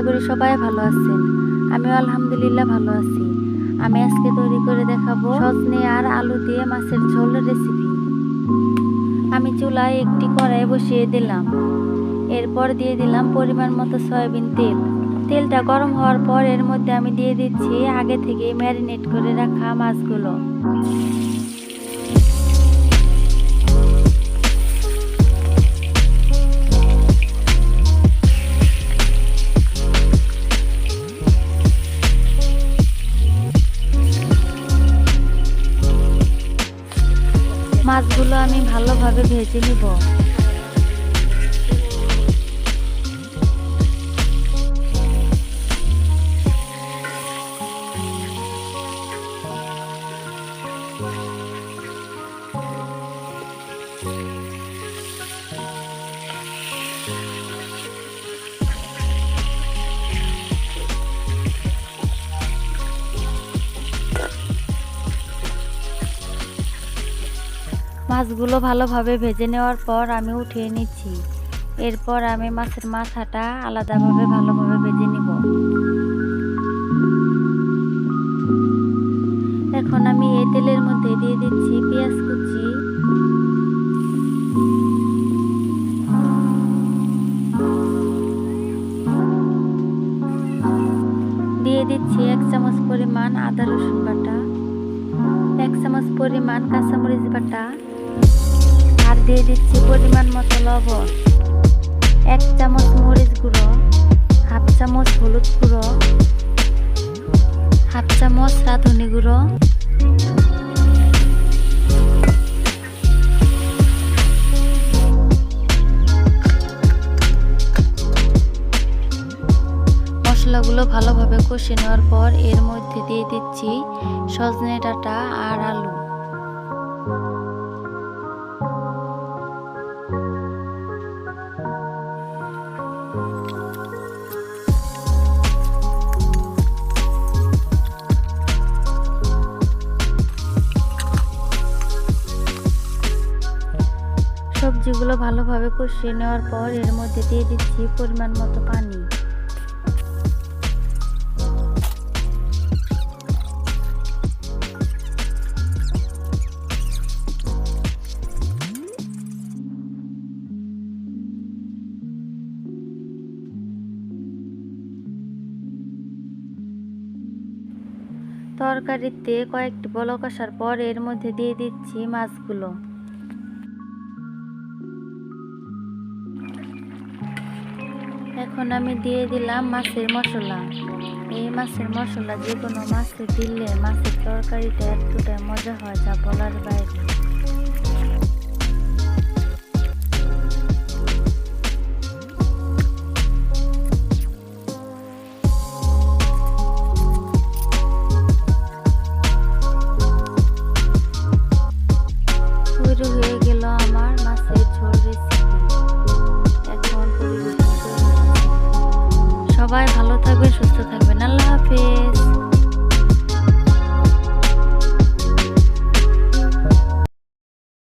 আশা করি সবাই ভালো আছেন। আমিও আলহামদুলিল্লাহ ভালো আছি। আমি আজকে তৈরি করে দেখাবো সজনে আর আলু দিয়ে মাছের ঝোল রেসিপি আমি চুলায় একটি কড়াই বসিয়ে দিলাম। এরপর দিয়ে দিলাম পরিমাণ মতো সয়াবিন তেল। তেলটা গরম হওয়ার পর এর মধ্যে আমি দিয়ে দিচ্ছি আগে থেকে ম্যারিনেট করে রাখা মাছগুলো। মাছগুলো আমি ভালোভাবে ভেজে নিব। মাছগুলো ভালোভাবে ভেজে নেওয়ার পর আমি উঠিয়ে নিচ্ছি। এরপর আমি মাছের মাথাটা আলাদাভাবে ভালোভাবে ভেজে নিব। এখন আমি এই তেলের মধ্যে দিয়ে দিচ্ছি পেঁয়াজ কুচি। দিয়ে দিচ্ছি এক চামচ পরিমাণ আদা রসুন বাটা, এক চামচ পরিমাণ কাঁচামরিচ বাটা। দিয়ে দিচ্ছি পরিমাণ মতো লবণ। এক চামচ মরিচ গুঁড়ো, হাফ চামচ হলুদ গুঁড়ো, হাফ চামচ রাঁধুনি গুঁড়ো। মশলাগুলো ভালোভাবে কষে নেওয়ার পর এর মধ্যে দিয়ে দিচ্ছি সজনে ডাঁটা আর আলু। সবজিগুলো ভালোভাবে কষিয়ে নেওয়ার পর এর মধ্যে দিয়ে দিচ্ছি পরিমাণ মতো পানি। তরকারিতে কয়েকটি বলক আসার পর এর মধ্যে দিয়ে দিচ্ছি মাছগুলো। এখন আমি দিয়ে দিলাম মাছের মশলা। এই মাছের মশলা যে কোনো মাছে দিলে মাছের তরকারিটা এতটাই মজা হয় যা বলার বাইরে।